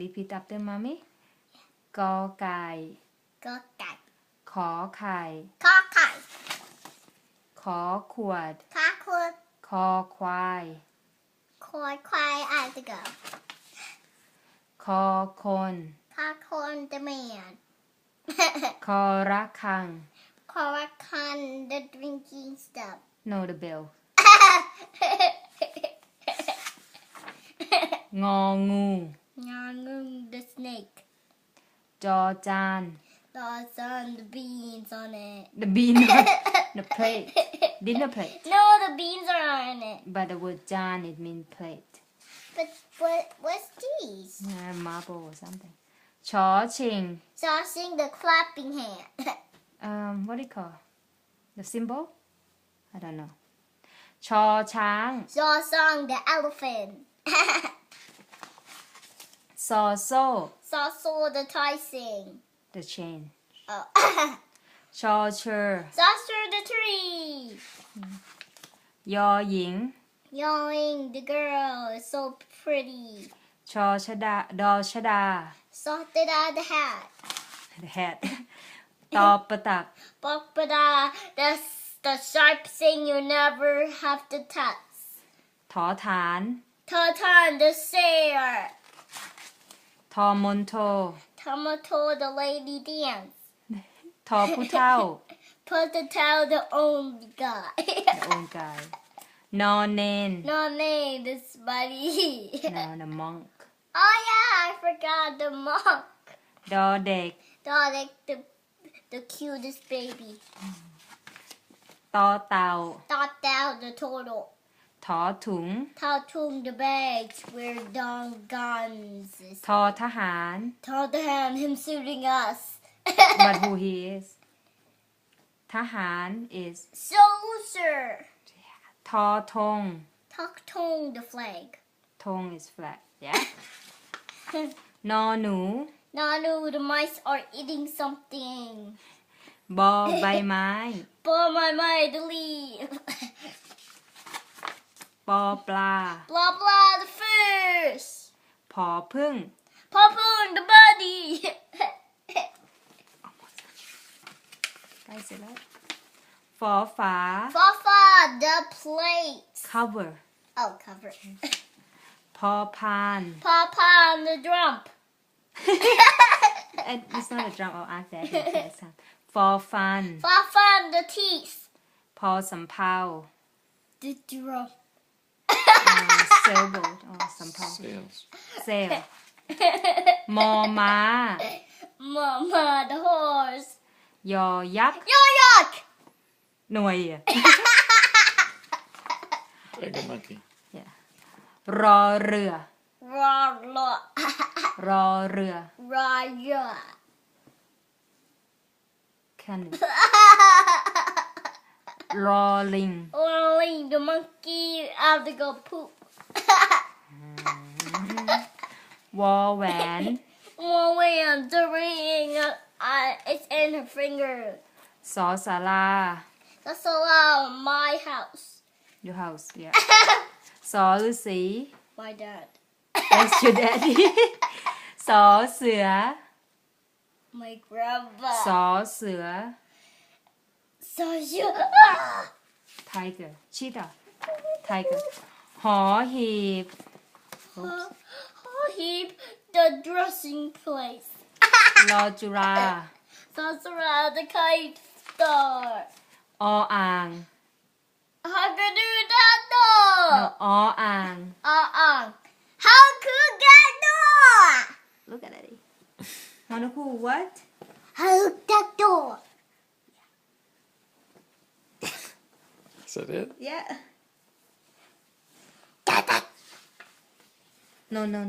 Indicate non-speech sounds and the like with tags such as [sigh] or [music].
repeat after mommy กอไก่ก็ไก่ขอไข่ข้อไข่ขอขวดข้าคุณคอควายคอยควายอาจจะเกิดคอคนข้าคนจะเมียนคอระคัง คอรักคัน the drinking stuff no the bell งองู Dodan. Dodan, the beans on it. The beans. on [laughs] the plate. Dinner plate. No, the beans are on it. But the word John, it means plate. But what what's these? Uh, marble or something. Chawching. Chawching the clapping hand. [laughs] um, what do you call? The symbol? I don't know. Chaw Chang. Chaw Song the elephant. [laughs] Saw saw. Saw saw the tie thing. The chain. Oh. [laughs] Saucer. Saucer the tree. Yao Ying. Yao Ying, the girl is so pretty. Cha Chada, Do Chada. Sotada the hat. [laughs] The hat. [laughs] Topatak. Popada, the, the sharp thing you never have to touch. Tautan. Tautan, the sayer. Tomato. Tomato the lady dance. 더 부탁 Put the towel the old guy. No name. no name, this buddy. [laughs] the monk Oh yeah, I forgot the monk. 너는 Dalek the the cutest baby. 더 따오 the total. the turtle ถอถุง Tatung the bags where Don guns is ทอทหาร Told him him shooting us [laughs] but who [laughs] he is ทหาร is Soldier ทอธง Talk tung the flag ธง is flag yeah [laughs] นอหนู Nanu the mice are eating something บอใบไม้ But my mind to leave ปอปลา Blah blah the fish ผอพึ่ง Papoon the buddy ใกล้เสร็จแล้ว ฝอฝา Fafa the plate cover Oh cover พอพาน Papa the drum [laughs] And it's not a drum I'll ask that next time ฟอฟัน Fafa the teeth พอสำเภา The drum เซลโบดอ๋อสำเภา Sails. เซล มอม้า Mama the horse ยอยักษ์ Yo yuck หน่วยอะ [laughs] Tiger monkey. รอเรือ Raw raw รอเรือ [laughs] raw yeah แค่นี้รอลิง Colleen, the monkey, I have to go poop. [laughs] Warren. Warren, [laughs] the ring, uh, it's in her finger. Sosala. Sosala, my house. Your house, yeah. [laughs] so Lucy. My dad. That's your daddy. so Sue. My grandma. So Sue. So Sue tiger, cheetah, tiger. Haw heap. Haw heap, the dressing place. [laughs] Lodra. Sasra, the kite star. Oang. ang. How could do that though? No, Oang. ang. O. How could that door? Look at it. [laughs] How cool what? How that door. Is that it? yeah. No no